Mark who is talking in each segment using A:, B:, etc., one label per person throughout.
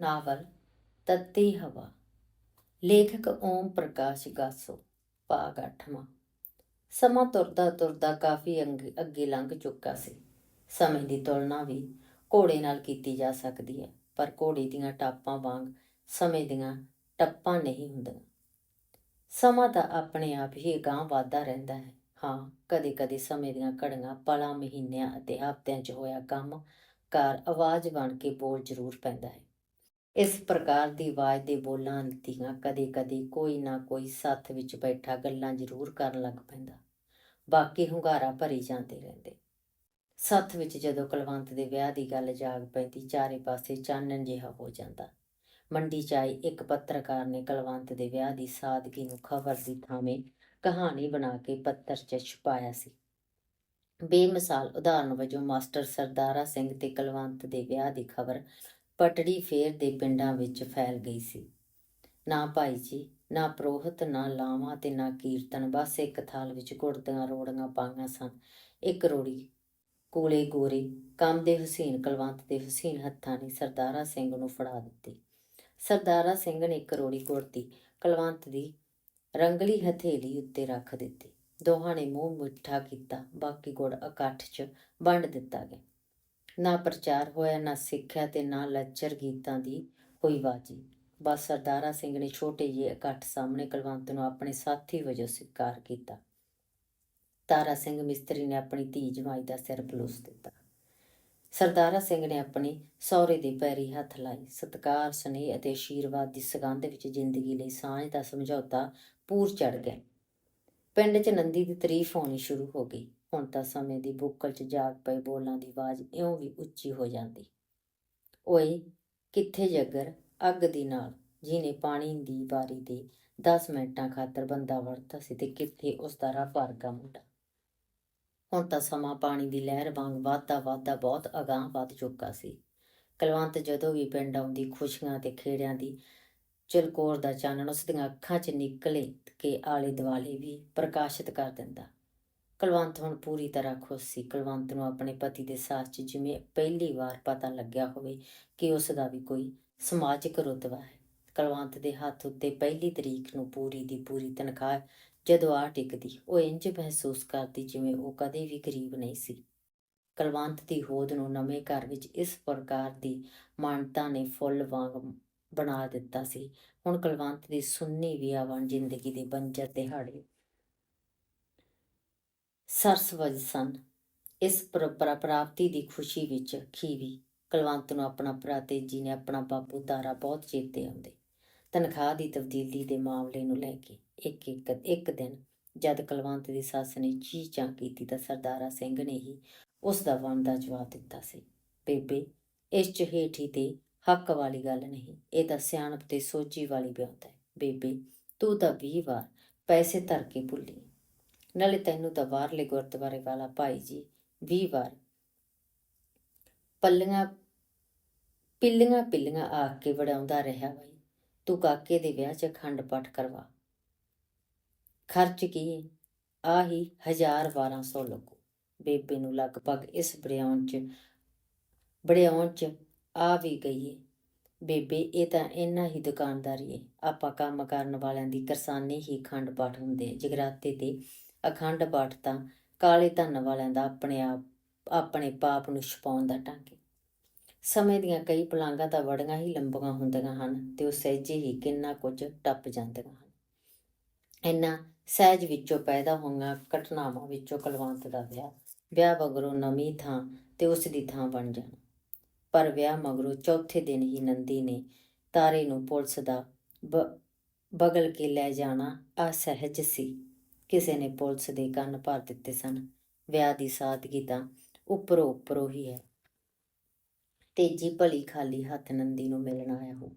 A: Novel, ਤੱਤੀ ਹਵਾ। ਲੇਖਕ ਓਮ ਪ੍ਰਕਾਸ਼ ਗਾਸੋ, ਭਾਗ 8ਵਾਂ ਸਮਾਂ ਤੁਰਦਾ ਤੁਰਦਾ ਕਾਫੀ ਅੰਗ- ਅੱਗੇ ਲੰਘ ਚੁੱਕਾ ਸੀ। ਸਮੇਂ ਦੀ ਤੁਲਨਾ ਵੀ ਘੋੜੇ ਨਾਲ ਕੀਤੀ ਜਾ ਸਕਦੀ ਹੈ, ਪਰ ਘੋੜੇ ਦੀਆਂ ਟਾਪਾਂ ਵਾਂਗ ਸਮੇਂ ਦੀਆਂ ਟੱਪਾਂ ਨਹੀਂ ਹੁੰਦੀਆਂ। ਸਮਾਂ ਤਾਂ ਆਪਣੇ ਆਪ ਹੀ ਅਗਾਂਹ ਵਧਦਾ ਰਹਿੰਦਾ ਹੈ। ਹਾਂ, ਕਦੇ-ਕਦੇ ਸਮੇਂ ਦੀਆਂ ਘੜੀਆਂ ਪਲਾਂ, ਮਹੀਨਿਆਂ ਅਤੇ ਹਫ਼ਤਿਆਂ 'ਚ ਹੋਇਆ ਕੰਮ ਕਾਰ ਆਵਾਜ਼ ਬਣ ਕੇ ਬੋਲ ਜ਼ਰੂਰ ਪੈਂਦਾ ਹੈ। ਇਸ ਪ੍ਰਕਾਰ ਦੀ ਆਵਾਜ਼ ਦੇ ਬੋਲਾਂ ਦੀਆਂ ਕਦੇ-ਕਦੇ ਕੋਈ ਨਾ ਕੋਈ ਸੱਥ ਵਿੱਚ ਬੈਠਾ ਗੱਲਾਂ ਜ਼ਰੂਰ ਕਰਨ ਲੱਗ ਪੈਂਦਾ। ਬਾਕੀ ਹੁੰਗਾਰਾ ਭਰੀ ਜਾਂਦੇ ਰਹਿੰਦੇ। ਸੱਥ ਵਿੱਚ ਜਦੋਂ ਕੁਲਵੰਤ ਦੇ ਵਿਆਹ ਦੀ ਗੱਲ ਜਾਗ ਪੈਂਦੀ, ਚਾਰੇ ਪਾਸੇ ਚਾਨਣ ਜਿਹਾ ਹੋ ਜਾਂਦਾ। ਮੰਡੀ 'ਚ ਆਈ ਇੱਕ ਪੱਤਰਕਾਰ ਨੇ ਕੁਲਵੰਤ ਦੇ ਵਿਆਹ ਦੀ ਸਾਦਗੀ ਨੂੰ ਖਬਰ ਦੀ ਥਾਵੇਂ ਕਹਾਣੀ ਬਣਾ ਕੇ ਪੱਤਰ 'ਚ ਛੁਪਾਇਆ ਸੀ। ਬੇਮਿਸਾਲ ਉਦਾਹਰਨ ਵਜੋਂ ਮਾਸਟਰ ਸਰਦਾਰਾ ਸਿੰਘ ਤੇ ਕੁਲਵੰਤ ਦੇ ਵਿਆਹ ਦੀ ਖਬਰ ਪਟੜੀ ਫੇਰ ਦੇ ਪਿੰਡਾਂ ਵਿੱਚ ਫੈਲ ਗਈ ਸੀ। ਨਾ ਭਾਈ ਜੀ, ਨਾ ਪ੍ਰੋਹਤ, ਨਾ ਲਾਵਾਂ ਤੇ ਨਾ ਕੀਰਤਨ, ਬਸ ਇੱਕ ਥਾਲ ਵਿੱਚ ਗੁੜਦੀਆਂ ਰੋੜੀਆਂ ਪਾਈਆਂ ਸਨ। ਇੱਕ ਰੋੜੀ ਕੋਲੇ ਗੋਰੇ, ਕੰਮ ਦੇ ਹੁਸੈਨ, ਕੁਲਵੰਤ ਦੇ ਹੁਸੈਨ ਹੱਥਾਂ ਨੇ ਸਰਦਾਰਾ ਸਿੰਘ ਨੂੰ ਫੜਾ ਦਿੱਤੀ। ਸਰਦਾਰਾ ਸਿੰਘ ਨੇ ਇੱਕ ਰੋੜੀ ਗੁੜਤੀ ਕੁਲਵੰਤ ਦੀ ਰੰਗਲੀ ਹਥੇਲੀ ਉੱਤੇ ਰੱਖ ਦਿੱਤੀ। ਦੋਹਾਂ ਨੇ ਮੂੰਹ ਮਿੱਠਾ ਕੀਤਾ, ਬਾਕੀ ਗੁੜ ਇਕੱਠ 'ਚ ਵੰਡ ਦਿੱਤਾ ਗਿਆ। ਨਾ ਪ੍ਰਚਾਰ ਹੋਇਆ, ਨਾ ਸਿੱਖਿਆ ਤੇ ਨਾ ਲੱਚਰ ਗੀਤਾਂ ਦੀ ਹੋਈ ਬਾਜੀ। ਬਸ ਸਰਦਾਰਾ ਸਿੰਘ ਨੇ ਛੋਟੇ ਜਿਹੇ ਇਕੱਠ ਸਾਹਮਣੇ ਕੁਲਵੰਤ ਨੂੰ ਆਪਣੇ ਸਾਥੀ ਵਜੋਂ ਸਵੀਕਾਰ ਕੀਤਾ। ਤਾਰਾ ਸਿੰਘ ਮਿਸਤਰੀ ਨੇ ਆਪਣੀ ਧੀ ਜਵਾਈ ਦਾ ਸਿਰ ਪਲੂਸ ਦਿੱਤਾ। ਸਰਦਾਰਾ ਸਿੰਘ ਨੇ ਆਪਣੀ ਸਹੁਰੇ ਦੇ ਪੈਰੀ ਹੱਥ ਲਾਈ। ਸਤਕਾਰ, ਸਨੇਹ ਅਤੇ ਆਸ਼ੀਰਵਾਦ ਦੀ ਸਗੰਧ ਵਿੱਚ ਜ਼ਿੰਦਗੀ ਲਈ ਸਾਂਝ ਦਾ ਸਮਝੌਤਾ ਪੂਰ ਚੜ ਗਿਆ। ਪਿੰਡ 'ਚ ਨੰਦੀ ਦੀ ਤਾਰੀਫ ਹੋਣੀ ਸ਼ੁਰੂ ਹੋ ਗਈ। ਹੁਣ ਤਾਂ ਸਮੇਂ ਦੀ ਬੁੱਕਲ 'ਚ ਜਾਗ ਪਏ ਬੋਲਾਂ ਦੀ ਆਵਾਜ਼ ਇਉਂ ਵੀ ਉੱਚੀ ਹੋ ਜਾਂਦੀ। ਓਏ, ਕਿੱਥੇ ਜੱਗਰ? ਅੱਗ ਦੀ ਨਾਲ। ਜਿਹਨੇ ਪਾਣੀ ਦੀ ਵਾਰੀ ਦੇ 10 ਮਿੰਟਾਂ ਖਾਤਰ ਬੰਦਾ ਵਰਤਾ ਸੀ ਤੇ ਕਿੱਥੇ ਉਸ ਦਾ ਰੱਬ ਵਰਗਾ ਮੁੰਡਾ। ਹੁਣ ਤਾਂ ਸਮਾਂ ਪਾਣੀ ਦੀ ਲਹਿਰ ਵਾਂਗ ਵਾਧਾ ਵਾਧਾ ਬਹੁਤ ਅਗਾਂਹ ਵੱਧ ਚੁੱਕਾ ਸੀ। ਕਲਵੰਤ ਜਦੋਂ ਵੀ ਪਿੰਡ ਆਉਂਦੀ, ਖੁਸ਼ੀਆਂ ਤੇ ਖੇੜਿਆਂ ਦੀ ਚਲਕੋਰ ਦਾ ਚਾਨਣ ਉਸ ਦੀਆਂ ਅੱਖਾਂ 'ਚ ਨਿਕਲੇ ਕੇ ਆਲੇ ਦੁਆਲੇ ਵੀ ਪ੍ਰਕਾਸ਼ਿਤ ਕਰ ਦਿੰਦਾ। ਕੁਲਵੰਤ ਹੁਣ ਪੂਰੀ ਤਰ੍ਹਾਂ ਖੁਸ਼ ਸੀ। ਕੁਲਵੰਤ ਨੂੰ ਆਪਣੇ ਪਤੀ ਦੇ ਸਾਥ 'ਚ ਜਿਵੇਂ ਪਹਿਲੀ ਵਾਰ ਪਤਾ ਲੱਗਿਆ ਹੋਵੇ ਕਿ ਉਸ ਦਾ ਵੀ ਕੋਈ ਸਮਾਜਿਕ ਰੁਤਬਾ ਹੈ। ਕੁਲਵੰਤ ਦੇ ਹੱਥ ਉੱਤੇ ਪਹਿਲੀ ਤਰੀਕ ਨੂੰ ਪੂਰੀ ਦੀ ਪੂਰੀ ਤਨਖਾਹ ਜਦੋਂ ਆ ਟਿਕਦੀ, ਉਹ ਇੰਜ ਮਹਿਸੂਸ ਕਰਦੀ ਜਿਵੇਂ ਉਹ ਕਦੇ ਵੀ ਗਰੀਬ ਨਹੀਂ ਸੀ। ਕੁਲਵੰਤ ਦੀ ਹੋਦ ਨੂੰ ਨਵੇਂ ਘਰ ਵਿੱਚ ਇਸ ਪ੍ਰਕਾਰ ਦੀ ਮਾਨਤਾ ਨੇ ਫੁੱਲ ਵਾਂਗ ਬਣਾ ਦਿੱਤਾ ਸੀ। ਹੁਣ ਕੁਲਵੰਤ ਦੀ ਸੁੰਨੀ ਵਿਆਹਵਾਨ ਜ਼ਿੰਦਗੀ ਦੇ ਬੰਜਰ ਦਿਹਾੜੇ ਸਰਸਵਜ ਸਨ। ਇਸ ਪ੍ਰ- ਪ੍ਰਾਪਤੀ ਦੀ ਖੁਸ਼ੀ ਵਿੱਚ ਖੀਵੀ। ਕੁਲਵੰਤ ਨੂੰ ਆਪਣਾ ਭਰਾ ਤੇਜੀ ਨੇ ਆਪਣਾ ਬਾਪੂ ਤਾਰਾ ਬਹੁਤ ਚੇਤੇ ਆਉਂਦੇ। ਤਨਖਾਹ ਦੀ ਤਬਦੀਲੀ ਦੇ ਮਾਮਲੇ ਨੂੰ ਲੈ ਕੇ ਇੱਕ ਇੱਕ ਇੱਕ ਦਿਨ ਜਦ ਕੁਲਵੰਤ ਦੀ ਸੱਸ ਨੇ ਚੀ ਚਾਂ ਕੀਤੀ ਤਾਂ ਸਰਦਾਰਾ ਸਿੰਘ ਨੇ ਹੀ ਉਸ ਦਾ ਬਣਦਾ ਜਵਾਬ ਦਿੱਤਾ ਸੀ। ਬੇਬੇ, ਇਸ ਚ ਹੇਠੀ ਤੇ ਹੱਕ ਵਾਲੀ ਗੱਲ ਨਹੀਂ, ਇਹ ਤਾਂ ਸਿਆਣਪ ਤੇ ਸੋਚੀ ਵਾਲੀ ਬਿਆਨਤ ਹੈ। ਬੇਬੇ, ਤੂੰ ਤਾਂ 20 ਵਾਰ ਪੈਸੇ ਧਰ ਕੇ ਭੁੱਲੀ। ਨਾਲੇ ਤੈਨੂੰ ਤਾਂ ਬਾਹਰਲੇ ਗੁਰਦੁਆਰੇ ਵਾਲਾ ਭਾਈ ਜੀ 20 ਵਾਰ ਪੱਲੀਆਂ, ਪਿੱਲੀਆਂ ਪਿੱਲੀਆਂ ਆ ਕੇ ਵੜਾਉਂਦਾ ਰਿਹਾ ਬਈ। ਤੂੰ ਕਾਕੇ ਦੇ ਵਿਆਹ 'ਚ ਅਖੰਡ ਪਾਠ ਕਰਵਾ। ਖਰਚ ਕੀ ਹੈ? ਆਹੀ 1200 ਲੱਗੂ ਬੇਬੇ ਨੂੰ ਲਗਭਗ ਇਸ ਬੜਿਆਉਣ 'ਚ ਬੜਿਆਉਣ 'ਚ ਆ ਵੀ ਗਈ ਏ। ਬੇਬੇ, ਇਹ ਤਾਂ ਇੰਨਾ ਹੀ ਦੁਕਾਨਦਾਰੀ ਏ। ਆਪਾਂ ਕੰਮ ਕਰਨ ਵਾਲਿਆਂ ਦੀ ਕਿਰਸਾਨੀ ਹੀ ਖੰਡ ਪਾਠ ਹੁੰਦੇ ਜਗਰਾਤੇ ਤੇ ਅਖੰਡ ਪਾਠ ਤਾਂ ਕਾਲੇ ਧਨ ਵਾਲਿਆਂ ਦਾ ਆਪਣੇ ਆਪ, ਆਪਣੇ ਪਾਪ ਨੂੰ ਛੁਪਾਉਣ ਦਾ ਢੰਗ ਏ। ਸਮੇਂ ਦੀਆਂ ਕਈ ਪਲਾਂਘਾਂ ਤਾਂ ਬੜੀਆਂ ਹੀ ਲੰਬੀਆਂ ਹੁੰਦੀਆਂ ਹਨ ਤੇ ਉਹ ਸਹਿਜੇ ਹੀ ਕਿੰਨਾ ਕੁਝ ਟੱਪ ਜਾਂਦੀਆਂ ਹਨ। ਇੰਨਾ ਸਹਿਜ ਵਿੱਚੋਂ ਪੈਦਾ ਹੋਈਆਂ ਘਟਨਾਵਾਂ ਵਿੱਚੋਂ ਕੁਲਵੰਤ ਦਾ ਵਿਆਹ ਵਿਆਹ ਮਗਰੋਂ ਨਵੀਂ ਥਾਂ ਤੇ ਉਸ ਦੀ ਥਾਂ ਬਣ ਜਾਣਾ। ਪਰ ਵਿਆਹ ਮਗਰੋਂ ਚੌਥੇ ਦਿਨ ਹੀ ਨੰਦੀ ਨੇ ਤਾਰੇ ਨੂੰ ਪੁਲਿਸ ਦਾ ਬ- ਬਗਲ ਕੇ ਲੈ ਜਾਣਾ ਅਸਹਿਜ ਸੀ। ਕਿਸੇ ਨੇ ਪੁਲਿਸ ਦੇ ਕੰਨ ਭਰ ਦਿੱਤੇ ਸਨ। ਵਿਆਹ ਦੀ ਸਾਦਗੀ ਤਾਂ ਉੱਪਰੋਂ ਉੱਪਰੋਂ ਹੀ ਹੈ। ਤੇਜੀ ਭਲੀ ਖਾਲੀ ਹੱਥ ਨੰਦੀ ਨੂੰ ਮਿਲਣ ਆਇਆ ਹੋ।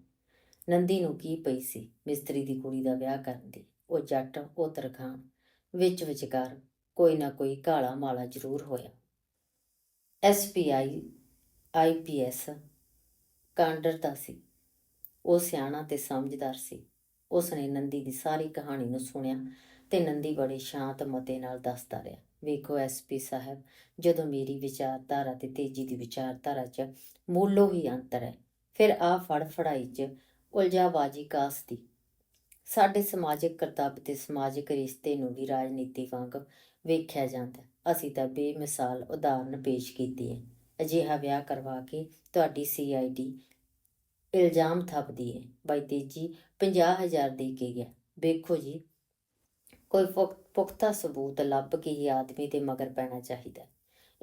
A: ਨੰਦੀ ਨੂੰ ਕੀ ਪਈ ਸੀ? ਮਿਸਤਰੀ ਦੀ ਕੁੜੀ ਦਾ ਵਿਆਹ ਕਰਨ ਦੀ। ਉਹ ਜੱਟ, ਉਹ ਤਰਖਾਨ ਵਿੱਚ ਵਿਚਕਾਰ ਕੋਈ ਨਾ ਕੋਈ ਕਾਲਾ ਮਾਲਾ ਜ਼ਰੂਰ ਹੋਇਆ। ਐਸਪੀਆਈ ਆਈਪੀਐਸ ਕਾਂਡਰ ਦਾ ਸੀ। ਉਹ ਸਿਆਣਾ ਤੇ ਸਮਝਦਾਰ ਸੀ। ਉਸ ਨੇ ਨੰਦੀ ਦੀ ਸਾਰੀ ਕਹਾਣੀ ਨੂੰ ਸੁਣਿਆ ਤੇ ਨੰਦੀ ਬੜੇ ਸ਼ਾਂਤ ਮਤੇ ਨਾਲ ਦੱਸਦਾ ਰਿਹਾ, ਵੇਖੋ ਐਸਪੀ ਸਾਹਿਬ, ਜਦੋਂ ਮੇਰੀ ਵਿਚਾਰਧਾਰਾ ਤੇ ਤੇਜੀ ਦੀ ਵਿਚਾਰਧਾਰਾ 'ਚ ਮੂਲੋਂ ਹੀ ਅੰਤਰ ਹੈ, ਫਿਰ ਆ ਫੜ ਫੜਾਈ 'ਚ ਉਲਝਾਬਾਜੀ ਕਾਸਦੀ। ਸਾਡੇ ਸਮਾਜਿਕ ਕਰਤੱਵ ਤੇ ਸਮਾਜਿਕ ਰਿਸ਼ਤੇ ਨੂੰ ਵੀ ਰਾਜਨੀਤੀ ਵਾਂਗ ਵੇਖਿਆ ਜਾਂਦਾ। ਅਸੀਂ ਤਾਂ ਬੇਮਿਸਾਲ ਉਦਾਹਰਨ ਪੇਸ਼ ਕੀਤੀ ਹੈ। ਅਜਿਹਾ ਵਿਆਹ ਕਰਵਾ ਕੇ ਤੁਹਾਡੀ ਸੀਆਈਡੀ ਇਲਜ਼ਾਮ ਥੱਪਦੀ ਹੈ। ਬਾਈ ਤੇਜੀ 50000 ਦੇ ਕੇ ਗਿਆ। ਵੇਖੋ ਜੀ ਕੋਈ ਪੁਖ- ਪੁਖਤਾ ਸਬੂਤ ਲੱਭ ਕੇ ਹੀ ਆਦਮੀ ਦੇ ਮਗਰ ਪੈਣਾ ਚਾਹੀਦਾ।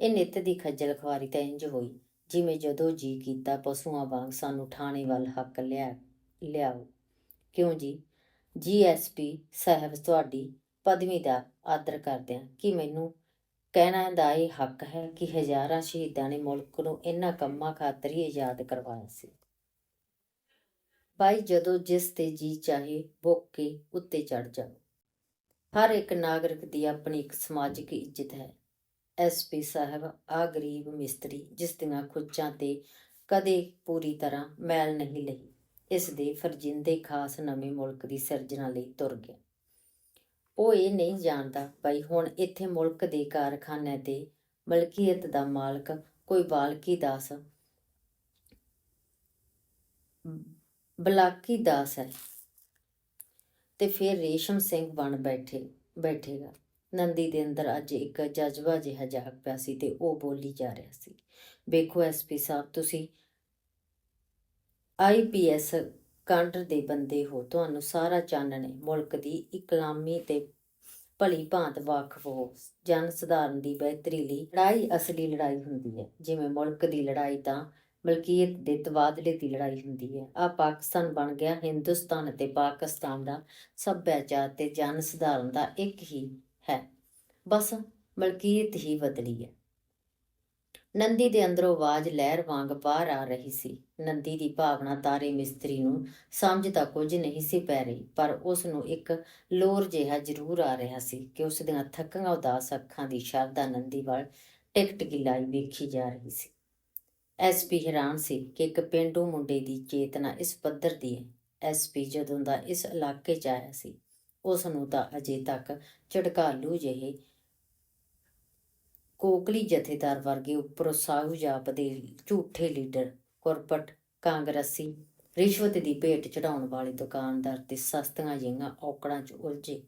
A: ਇਹ ਨਿੱਤ ਦੀ ਖੱਜਲ ਖਵਾਰੀ ਤਾਂ ਇੰਜ ਹੋਈ, ਜਿਵੇਂ ਜਦੋਂ ਜੀ ਕੀਤਾ ਪਸ਼ੂਆਂ ਵਾਂਗ ਸਾਨੂੰ ਠਾਣੇ ਵੱਲ ਹੱਕ ਲਿਆ, ਲਿਆਓ। ਕਿਉਂ ਜੀ? ਜੀਐਸਪੀ ਸਾਹਿਬ ਤੁਹਾਡੀ ਪਦਵੀ ਦਾ ਆਦਰ ਕਰਦਿਆਂ ਕਿ ਮੈਨੂੰ ਕਹਿਣਾ ਦਾ ਇਹ ਹੱਕ ਹੈ ਕਿ ਹਜ਼ਾਰਾਂ ਸ਼ਹੀਦਾਂ ਨੇ ਮੁਲਕ ਨੂੰ ਇਹਨਾਂ ਕੰਮਾਂ ਖਾਤਰ ਹੀ ਆਜ਼ਾਦ ਕਰਵਾਇਆ ਸੀ। ਭਾਈ ਜਦੋਂ ਜਿਸ ਤੇ ਜੀ ਚਾਹੇ ਬੁੱਕ ਕੇ ਉੱਤੇ ਚੜ ਜਾਓ। ਹਰ ਇੱਕ ਨਾਗਰਿਕ ਦੀ ਆਪਣੀ ਇੱਕ ਸਮਾਜਿਕ ਇੱਜ਼ਤ ਹੈ। ਐਸਪੀ ਸਾਹਿਬ ਆ ਗਰੀਬ ਮਿਸਤਰੀ ਜਿਸ ਦੀਆਂ ਖੁੱਚਾਂ ਤੇ ਕਦੇ ਪੂਰੀ ਤਰ੍ਹਾਂ ਮੈਲ ਨਹੀਂ ਲਈ, ਇਸ ਦੇ ਫਰਜਿੰਦੇ ਖਾਸ ਨਵੇਂ ਮੁਲਕ ਦੀ ਸਿਰਜਣਾ ਲਈ ਤੁਰ ਗਿਆ। ਉਹ ਇਹ ਨਹੀਂ ਜਾਣਦਾ, ਬਈ ਹੁਣ ਇੱਥੇ ਮੁਲਕ ਦੇ ਕਾਰਖਾਨੇ ਤੇ ਮਲਕੀਅਤ ਦਾ ਮਾਲਕ ਕੋਈ ਬਾਲਕੀ ਦਾਸ, ਬਲਾਕੀ ਦਾਸ ਹੈ। ਤੇ ਫਿਰ ਰੇਸ਼ਮ ਸਿੰਘ ਬਣ ਬੈਠੇ, ਬੈਠੇਗਾ। ਨੰਦੀ ਦੇ ਅੰਦਰ ਅੱਜ ਇੱਕ ਜਜ਼ਬਾ ਜਿਹਾ ਜਾਗ ਪਿਆ ਸੀ ਤੇ ਉਹ ਬੋਲੀ ਜਾ ਰਿਹਾ ਸੀ, ਵੇਖੋ ਐਸਪੀ ਸਾਹਿਬ, ਤੁਸੀਂ ਆਈਪੀਐਸ ਕਾਂਡਰ ਦੇ ਬੰਦੇ ਹੋ। ਤੁਹਾਨੂੰ ਸਾਰਾ ਚਾਨਣ ਹੈ ਮੁਲਕ ਦੀ ਇਕਲਾਮੀ ਤੇ ਭਲੀ ਭਾਂਤ ਵਾਕਫ ਹੋ। ਜਨ ਸਧਾਰਨ ਦੀ ਬਿਹਤਰੀ ਲਈ ਲੜਾਈ ਅਸਲੀ ਲੜਾਈ ਹੁੰਦੀ ਹੈ। ਜਿਵੇਂ ਮੁਲਕ ਦੀ ਲੜਾਈ ਤਾਂ ਮਲਕੀਅਤ ਦੇ ਤਬਾਦਲੇ ਦੀ ਲੜਾਈ ਹੁੰਦੀ ਹੈ। ਆ ਪਾਕਿਸਤਾਨ ਬਣ ਗਿਆ। ਹਿੰਦੁਸਤਾਨ ਅਤੇ ਪਾਕਿਸਤਾਨ ਦਾ ਸੱਭਿਆਚਾਰ ਤੇ ਜਨ ਸਧਾਰਨ ਦਾ ਇੱਕ ਹੀ ਹੈ। ਬਸ ਮਲਕੀਅਤ ਹੀ ਬਦਲੀ ਹੈ। ਨੰਦੀ ਦੇ ਅੰਦਰੋਂ ਆਵਾਜ਼ ਲਹਿਰ ਵਾਂਗ ਬਾਹਰ ਆ ਰਹੀ ਸੀ। ਨੰਦੀ ਦੀ ਭਾਵਨਾ ਤਾਰੇ ਮਿਸਤਰੀ ਨੂੰ ਸਮਝ ਤਾਂ ਕੁਝ ਨਹੀਂ ਸੀ ਪੈ ਰਹੀ, ਪਰ ਉਸ ਨੂੰ ਇੱਕ ਲੋਰ ਜਿਹਾ ਜ਼ਰੂਰ ਆ ਰਿਹਾ ਸੀ ਕਿ ਉਸ ਦੀਆਂ ਥੱਕੀਆਂ ਉਦਾਸ ਅੱਖਾਂ ਦੀ ਸ਼ਰਧਾ ਨੰਦੀ ਵੱਲ ਟਿਕਟ ਗਿਲਾਈ ਵੇਖੀ ਜਾ ਰਹੀ ਸੀ। ਐਸਪੀ ਹੈਰਾਨ ਸੀ ਕਿ ਇੱਕ ਪਿੰਡੂ ਮੁੰਡੇ ਦੀ ਚੇਤਨਾ ਇਸ ਪੱਧਰ ਦੀ ਹੈ। ਐਸਪੀ ਜਦੋਂ ਦਾ ਇਸ ਇਲਾਕੇ 'ਚ ਆਇਆ ਸੀ, ਉਸ ਨੂੰ ਤਾਂ ਅਜੇ ਤੱਕ ਝਟਕਾਲੂ ਜਿਹੇ ਕੋਕਲੀ ਜਥੇਦਾਰ ਵਰਗੇ ਉੱਪਰੋਂ ਸਾਹੂ ਜਾਪਦੇ ਝੂਠੇ ਲੀਡਰ ਕੁਰਪਟ ਕਾਂਗਰਸੀ ਰਿਸ਼ਵਤ ਦੀ ਭੇਟ ਚੜਾਉਣ ਵਾਲੇ ਦੁਕਾਨਦਾਰ ਤੇ ਸਸਤੀਆਂ ਜਿਹੀਆਂ ਔਕੜਾਂ 'ਚ ਉਲਝੇ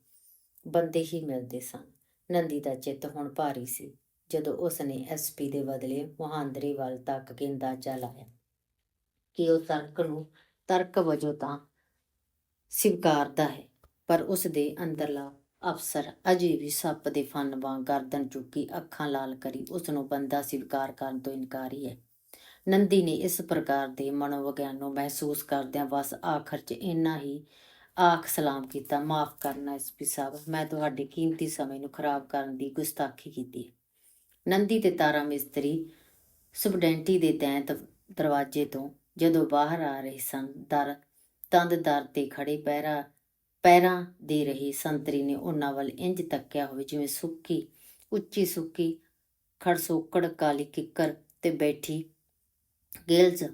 A: ਬੰਦੇ ਹੀ ਮਿਲਦੇ ਸਨ। ਨੰਦੀ ਦਾ ਚਿੱਤ ਹੁਣ ਭਾਰੀ ਸੀ। ਜਦੋਂ ਉਸ ਨੇ ਐਸਪੀ ਦੇ ਬਦਲੇ ਮੁਹਾਂਦਰੇ ਵੱਲ ਤੱਕ ਕੇ ਅੰਦਾਜ਼ਾ ਲਾਇਆ ਕਿ ਉਹ ਤਰਕ ਨੂੰ ਤਰਕ ਵਜੋਂ ਤਾਂ ਸਵੀਕਾਰਦਾ ਹੈ, ਪਰ ਉਸ ਦੇ ਅੰਦਰਲਾ ਅਫਸਰ ਅਜੇ ਵੀ ਸੱਪ ਦੇ ਫਨ ਵਾਂਗ ਗਰਦਨ ਚੁੱਕੀ ਅੱਖਾਂ ਲਾਲ ਕਰੀ ਉਸ ਨੂੰ ਬੰਦਾ ਸਵੀਕਾਰ ਕਰਨ ਤੋਂ ਇਨਕਾਰੀ ਹੈ। ਨੰਦੀ ਨੇ ਇਸ ਪ੍ਰਕਾਰ ਦੇ ਮਨੋਵਿਗਿਆਨ ਨੂੰ ਮਹਿਸੂਸ ਕਰਦਿਆਂ ਬਸ ਆਖਰ 'ਚ ਇੰਨਾ ਹੀ ਆਖ ਸਲਾਮ ਕੀਤਾ, ਮਾਫ ਕਰਨਾ ਐਸਪੀ ਸਾਹਿਬ, ਮੈਂ ਤੁਹਾਡੇ ਕੀਮਤੀ ਸਮੇਂ ਨੂੰ ਖਰਾਬ ਕਰਨ ਦੀ ਗੁਸਤਾਖੀ ਕੀਤੀ ਨੰਦੀ ਤੇ ਤਾਰਾ ਮਿਸਤਰੀ ਸੁਬਡੈਂਟੀ ਦੇ ਤੈਂਤ ਦਰਵਾਜ਼ੇ ਤੋਂ ਜਦੋਂ ਬਾਹਰ ਆ ਰਹੇ ਸਨ, ਦਰ ਤੰਦ ਦਰ ਤੇ ਖੜੇ ਪੈਰਾ, ਪੈਰਾਂ ਦੇ ਰਹੀ ਸੰਤਰੀ ਨੇ ਉਹਨਾਂ ਵੱਲ ਇੰਜ ਤੱਕਿਆ ਹੋਵੇ ਜਿਵੇਂ ਸੁੱਕੀ, ਉੱਚੀ ਸੁੱਕੀ ਖੜਸੋਕੜ ਕਾਲੀ ਕਿੱਕਰ ਤੇ ਬੈਠੀ ਗਿਲਜ਼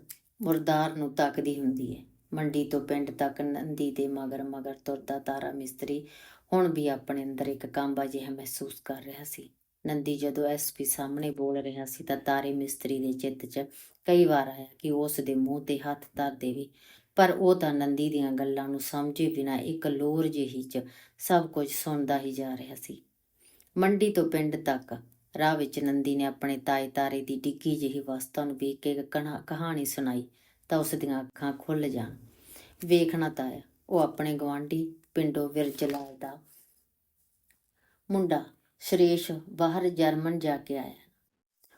A: ਮੁਰਦਾਰ ਨੂੰ ਤੱਕਦੀ ਹੁੰਦੀ ਹੈ ਮੰਡੀ ਤੋਂ ਪਿੰਡ ਤੱਕ ਨੰਦੀ ਦੇ ਮਗਰ ਮਗਰ ਤੁਰਦਾ ਤਾਰਾ ਮਿਸਤਰੀ ਹੁਣ ਵੀ ਆਪਣੇ ਅੰਦਰ ਇੱਕ ਕਾਂਬਾ ਜਿਹਾ ਮਹਿਸੂਸ ਕਰ ਰਿਹਾ ਸੀ। ਨੰਦੀ ਜਦੋਂ ਐਸਪੀ ਸਾਹਮਣੇ ਬੋਲ ਰਿਹਾ ਸੀ ਤਾਂ ਤਾਰੇ ਮਿਸਤਰੀ ਦੇ ਚਿੱਤ 'ਚ ਕਈ ਵਾਰ ਆਇਆ ਕਿ ਉਸ ਦੇ ਮੂੰਹ ਤੇ ਹੱਥ ਧਰ ਦੇਵੇ। ਪਰ ਉਹ ਤਾਂ ਨੰਦੀ ਦੀਆਂ ਗੱਲਾਂ ਨੂੰ ਸਮਝੇ ਬਿਨਾ ਇੱਕ ਲੋਰ ਜਿਹੀ 'ਚ ਸਭ ਕੁਝ ਸੁਣਦਾ ਹੀ ਜਾ ਰਿਹਾ ਸੀ। ਮੰਡੀ ਤੋਂ ਪਿੰਡ ਤੱਕ ਰਾਹ ਵਿੱਚ ਨੰਦੀ ਨੇ ਆਪਣੇ ਤਾਏ ਤਾਰੇ ਦੀ ਡਿੱਗੀ ਜਿਹੀ ਵਸਤਾਂ ਨੂੰ ਵੇਖ ਕੇ ਕਹਾ- ਕਹਾਣੀ ਸੁਣਾਈ ਤਾਂ ਉਸ ਦੀਆਂ ਅੱਖਾਂ ਖੁੱਲ ਜਾਣ। ਵੇਖਣਾ ਤਾਇਆ ਉਹ ਆਪਣੇ ਗਵਾਂਢੀ ਪਿੰਡੋਂ ਵਿਰਜਲਾਲ ਦਾ ਮੁੰਡਾ ਸ਼੍ਰੇਸ਼ ਬਾਹਰ ਜਰਮਨ ਜਾ ਕੇ ਆਇਆ।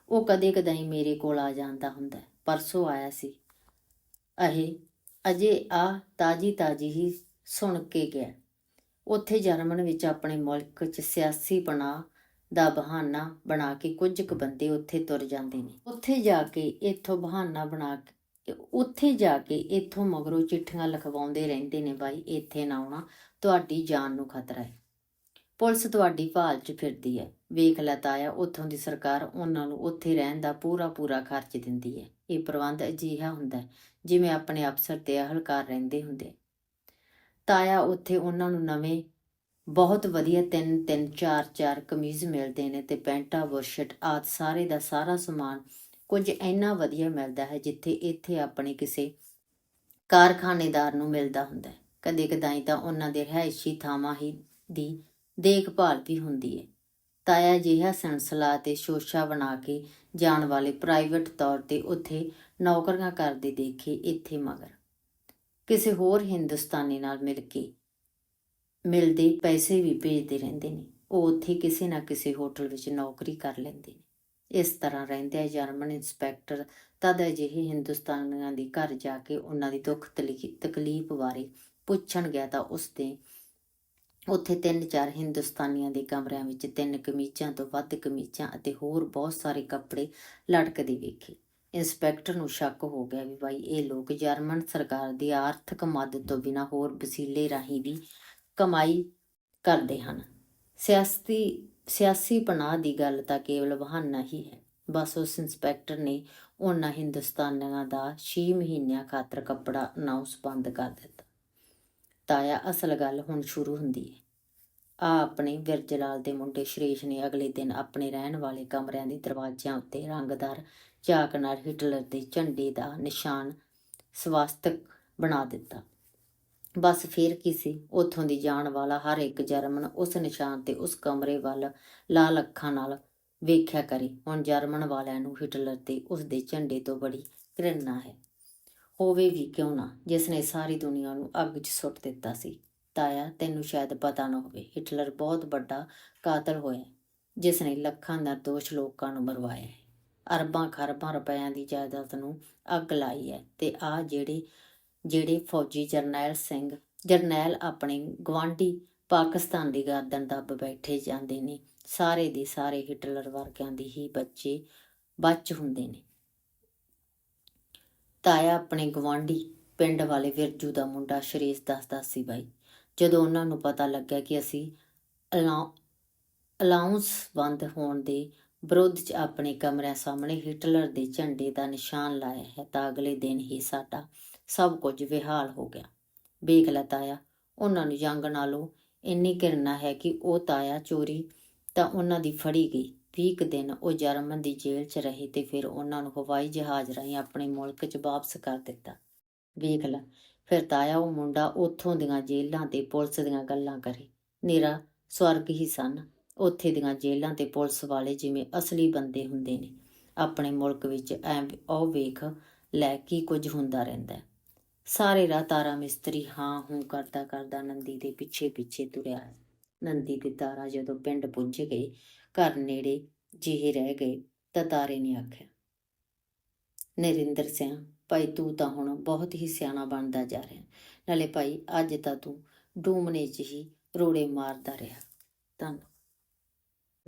A: ਉਹ ਕਦੇ ਕਦਾਈ ਮੇਰੇ ਕੋਲ ਆ ਜਾਂਦਾ ਹੁੰਦਾ। ਪਰਸੋਂ ਆਇਆ ਸੀ। ਅਹੇ, ਅਜੇ ਆ ਤਾਜੀ ਤਾਜੀ ਹੀ ਸੁਣ ਕੇ ਗਿਆ। ਉੱਥੇ ਜਰਮਨ ਵਿੱਚ ਆਪਣੇ ਮੁਲਕ 'ਚ ਸਿਆਸੀ ਬਣਾ ਦਾ ਬਹਾਨਾ ਬਣਾ ਕੇ ਕੁਝ ਕੁ ਬੰਦੇ ਉੱਥੇ ਤੁਰ ਜਾਂਦੇ ਨੇ। ਉੱਥੇ ਜਾ ਕੇ ਇੱਥੋਂ ਬਹਾਨਾ ਬਣਾ ਕੇ, ਉੱਥੇ ਜਾ ਕੇ ਇੱਥੋਂ ਮਗਰੋਂ ਚਿੱਠੀਆਂ ਲਿਖਵਾਉਂਦੇ ਰਹਿੰਦੇ ਨੇ ਬਾਈ ਇੱਥੇ ਨਾ ਆਉਣਾ। ਤੁਹਾਡੀ ਜਾਨ ਨੂੰ ਖਤਰਾ ਹੈ। ਪੁਲਿਸ ਤੁਹਾਡੀ ਭਾਲ 'ਚ ਫਿਰਦੀ ਹੈ। ਵੇਖ ਲੈ ਤਾਇਆ, ਉੱਥੋਂ ਦੀ ਸਰਕਾਰ ਉਹਨਾਂ ਨੂੰ ਉੱਥੇ ਰਹਿਣ ਦਾ ਪੂਰਾ ਪੂਰਾ ਖਰਚ ਦਿੰਦੀ ਹੈ। ਇਹ ਪ੍ਰਬੰਧ ਅਜਿਹਾ ਹੁੰਦਾ ਜਿਵੇਂ ਆਪਣੇ ਅਫਸਰ ਤੇ ਅਹਲਕਾਰ ਰਹਿੰਦੇ ਹੁੰਦੇ ਤਾਇਆ, ਉੱਥੇ ਉਹਨਾਂ ਨੂੰ ਨਵੇਂ ਬਹੁਤ ਵਧੀਆ ਤਿੰਨ ਤਿੰਨ, ਚਾਰ ਚਾਰ ਕਮੀਜ਼ ਮਿਲਦੇ ਨੇ ਤੇ ਪੈਂਟਾ, ਬੁਰਸ਼ਟ ਆਦ ਸਾਰੇ ਦਾ ਸਾਰਾ ਸਮਾਨ ਕੁਝ ਇੰਨਾ ਵਧੀਆ ਮਿਲਦਾ ਹੈ ਜਿੱਥੇ ਇੱਥੇ ਆਪਣੇ ਕਿਸੇ ਕਾਰਖਾਨੇਦਾਰ ਨੂੰ ਮਿਲਦਾ ਹੁੰਦਾ ਹੈ। ਕਦੇ ਕਦਾਈ ਤਾਂ ਉਹਨਾਂ ਦੇ ਰਿਹਾਇਸ਼ੀ ਥਾਵਾਂ ਹੀ ਦੀ ਦੇਖਭਾਲ ਵੀ ਹੁੰਦੀ ਹੈ ਤਾਇਆ ਜਿਹਾ ਸੰਸਲਾ ਤੇ ਸ਼ੋਸ਼ਾ ਬਣਾ ਕੇ ਜਾਣ ਵਾਲੇ ਪ੍ਰਾਈਵੇਟ ਤੌਰ ਤੇ ਉੱਥੇ ਨੌਕਰੀਆਂ ਕਰਦੇ ਦੇਖੇ ਇੱਥੇ ਮਗਰ। ਕਿਸੇ ਹੋਰ ਹਿੰਦੁਸਤਾਨੀ ਨਾਲ ਮਿਲ ਕੇ ਮਿਲਦੇ ਪੈਸੇ ਵੀ ਭੇਜਦੇ ਰਹਿੰਦੇ ਨੇ। ਉਹ ਉੱਥੇ ਕਿਸੇ ਨਾ ਕਿਸੇ ਹੋਟਲ ਵਿੱਚ ਨੌਕਰੀ ਕਰ ਲੈਂਦੇ ਨੇ। ਇਸ ਤਰ੍ਹਾਂ ਰਹਿੰਦੇ ਜਰਮਨ ਇੰਸਪੈਕਟਰ ਤਦ ਅਜਿਹੇ ਹਿੰਦੁਸਤਾਨੀਆਂ ਦੇ ਘਰ ਜਾ ਕੇ ਉਹਨਾਂ ਦੀ ਦੁੱਖ ਤਲੀ- ਤਕਲੀਫ ਬਾਰੇ ਪੁੱਛਣ ਗਿਆ ਤਾਂ ਉਸਦੇ ਉੱਥੇ ਤਿੰਨ ਚਾਰ ਹਿੰਦੁਸਤਾਨੀਆਂ ਦੇ ਕਮਰਿਆਂ ਵਿੱਚ ਤਿੰਨ ਕਮੀਜ਼ਾਂ ਤੋਂ ਵੱਧ ਕਮੀਜ਼ਾਂ ਅਤੇ ਹੋਰ ਬਹੁਤ ਸਾਰੇ ਕੱਪੜੇ ਲਟਕਦੇ ਵੇਖੇ। ਇੰਸਪੈਕਟਰ ਨੂੰ ਸ਼ੱਕ ਹੋ ਗਿਆ ਵੀ ਭਾਈ ਇਹ ਲੋਕ ਜਰਮਨ ਸਰਕਾਰ ਦੀ ਆਰਥਿਕ ਮਦਦ ਤੋਂ ਬਿਨਾਂ ਹੋਰ ਵਸੀਲੇ ਰਾਹੀਂ ਵੀ ਕਮਾਈ ਕਰਦੇ ਹਨ। ਸਿਆਸਤੀ ਸਿਆਸੀ ਪਨਾਹ ਦੀ ਗੱਲ ਤਾਂ ਕੇਵਲ ਬਹਾਨਾ ਹੀ ਹੈ। ਬਸ ਉਸ ਇੰਸਪੈਕਟਰ ਨੇ ਉਹਨਾਂ ਹਿੰਦੁਸਤਾਨੀਆਂ ਦਾ 6 ਮਹੀਨਿਆਂ ਖਾਤਰ ਕੱਪੜਾ ਅਨਾਉਂਸ ਬੰਦ ਕਰ ਦਿੱਤਾ। ਤਾਇਆ ਅਸਲ ਗੱਲ ਹੁਣ ਸ਼ੁਰੂ ਹੁੰਦੀ ਹੈ ਆ ਆਪਣੇ ਵਿਰਜਲਾਲ ਦੇ ਮੁੰਡੇ ਸ਼੍ਰੇਸ਼ ਨੇ ਅਗਲੇ ਦਿਨ ਆਪਣੇ ਰਹਿਣ ਵਾਲੇ ਕਮਰਿਆਂ ਦੇ ਦਰਵਾਜ਼ਿਆਂ ਉੱਤੇ ਰੰਗਦਾਰ ਚਾਕ ਨਾਲ ਹਿਟਲਰ ਦੇ ਝੰਡੇ ਦਾ ਨਿਸ਼ਾਨ ਸਵਾਸਤਕ ਬਣਾ ਦਿੱਤਾ। ਬਸ ਫੇਰ ਕੀ ਸੀ? ਉੱਥੋਂ ਦੀ ਜਾਣ ਵਾਲਾ ਹਰ ਇੱਕ ਜਰਮਨ ਉਸ ਨਿਸ਼ਾਨ ਤੇ ਉਸ ਕਮਰੇ ਵੱਲ ਲਾਲ ਅੱਖਾਂ ਨਾਲ ਵੇਖਿਆ ਕਰੇ। ਹੁਣ ਜਰਮਨ ਵਾਲਿਆਂ ਨੂੰ ਹਿਟਲਰ ਤੇ ਉਸ ਦੇ ਝੰਡੇ ਤੋਂ ਬੜੀ ਘਿਰਣਾ ਹੈ। ਹੋਵੇ ਵੀ ਕਿਉਂ ਨਾ? ਜਿਸ ਨੇ ਸਾਰੀ ਦੁਨੀਆ ਨੂੰ ਅੱਗ 'ਚ ਸੁੱਟ ਦਿੱਤਾ ਸੀ। ਤਾਇਆ ਤੈਨੂੰ ਸ਼ਾਇਦ ਪਤਾ ਨਾ ਹੋਵੇ ਹਿਟਲਰ ਬਹੁਤ ਵੱਡਾ ਕਾਤਲ ਹੋਇਆ ਹੈ, ਜਿਸ ਨੇ ਲੱਖਾਂ ਨਿਰਦੋਸ਼ ਲੋਕਾਂ ਨੂੰ ਮਰਵਾਇਆ ਹੈ। ਅਰਬਾਂ ਖਰਬਾਂ ਰੁਪਇਆਂ ਦੀ ਜਾਇਦਾਦ ਨੂੰ ਅੱਗ ਲਾਈ ਹੈ ਤੇ ਆ ਜਿਹੜੇ ਜਿਹੜੇ ਫੌਜੀ ਜਰਨੈਲ ਸਿੰਘ ਜਰਨੈਲ ਆਪਣੇ ਗਵਾਂਢੀ ਪਾਕਿਸਤਾਨ ਦੀ ਗਰਦਨ ਦੱਬ ਬੈਠੇ ਜਾਂਦੇ ਨੇ ਸਾਰੇ ਦੇ ਸਾਰੇ ਹਿਟਲਰ ਵਰਗਿਆਂ ਦੀ ਹੀ ਬੱਚੇ ਬਚ ਹੁੰਦੇ ਨੇ। ਤਾਇਆ ਆਪਣੇ ਗਵਾਂਢੀ ਪਿੰਡ ਵਾਲੇ ਵਿਰਜੂ ਦਾ ਮੁੰਡਾ ਸ਼ਰੀਸ ਦੱਸਦਾ ਸੀ ਬਾਈ। ਜਦੋਂ ਉਹਨਾਂ ਨੂੰ ਪਤਾ ਲੱਗਿਆ ਕਿ ਅਸੀਂ ਅਲਾਉ- ਅਲਾਉਂਸ ਬੰਦ ਹੋਣ ਦੇ ਵਿਰੋਧ 'ਚ ਆਪਣੇ ਕਮਰਿਆਂ ਸਾਹਮਣੇ ਹਿਟਲਰ ਦੇ ਝੰਡੇ ਦਾ ਨਿਸ਼ਾਨ ਲਾਇਆ ਹੈ ਤਾਂ ਅਗਲੇ ਦਿਨ ਹੀ ਸਾਡਾ ਸਭ ਕੁਝ ਵਿਹਾਲ ਹੋ ਗਿਆ। ਵੇਖ ਲੈ ਤਾਇਆ, ਉਹਨਾਂ ਨੂੰ ਜੰਗ ਨਾਲੋਂ ਇੰਨੀ ਕਿਰਨਾ ਹੈ ਕਿ ਉਹ ਤਾਇਆ ਚੋਰੀ ਤਾਂ ਉਹਨਾਂ ਦੀ ਫੜੀ ਗਈ। 20 ਕੁ ਦਿਨ ਉਹ ਜਰਮਨ ਦੀ ਜੇਲ੍ਹ 'ਚ ਰਹੇ ਤੇ ਫਿਰ ਉਹਨਾਂ ਨੂੰ ਹਵਾਈ ਜਹਾਜ਼ ਰਾਹੀਂ ਆਪਣੇ ਮੁਲਕ 'ਚ ਵਾਪਸ ਕਰ ਦਿੱਤਾ। ਵੇਖ ਲੈ, ਫਿਰ ਤਾਇਆ ਉਹ ਮੁੰਡਾ ਉੱਥੋਂ ਦੀਆਂ ਜੇਲ੍ਹਾਂ ਤੇ ਪੁਲਿਸ ਦੀਆਂ ਗੱਲਾਂ ਕਰੇ। ਨਿਰਾ, ਸਵਰਗ ਹੀ ਸਨ। ਉੱਥੇ ਦੀਆਂ ਜੇਲ੍ਹਾਂ ਤੇ ਪੁਲਿਸ ਵਾਲੇ ਜਿਵੇਂ ਅਸਲੀ ਬੰਦੇ ਹੁੰਦੇ ਨੇ। ਆਪਣੇ ਮੁਲਕ ਵਿੱਚ ਐ ਉਹ ਵੇਖ ਲੈ ਕੀ ਕੁਝ ਹੁੰਦਾ ਰਹਿੰਦਾ ਸਾਰੇ ਰਾਹ ਤਾਰਾ ਮਿਸਤਰੀ ਹਾਂ ਹੂੰ ਕਰਦਾ ਕਰਦਾ ਨੰਦੀ ਦੇ ਪਿੱਛੇ ਪਿੱਛੇ ਤੁਰਿਆ ਨੰਦੀ ਤੇ ਤਾਰਾ ਜਦੋਂ ਪਿੰਡ ਪੁੱਜ ਗਏ ਘਰ ਨੇੜੇ ਜਿਹੇ ਰਹਿ ਗਏ ਤਾਂ ਤਾਰੇ ਨੇ ਆਖਿਆ, ਨਰਿੰਦਰ ਸਿੰਘ ਭਾਈ ਤੂੰ ਤਾਂ ਹੁਣ ਬਹੁਤ ਹੀ ਸਿਆਣਾ ਬਣਦਾ ਜਾ ਰਿਹਾ। ਨਾਲੇ ਭਾਈ ਅੱਜ ਤਾਂ ਤੂੰ ਡੂਮਣੇ 'ਚ ਹੀ ਰੋੜੇ ਮਾਰਦਾ ਰਿਹਾ। ਧੰਨਵਾਦ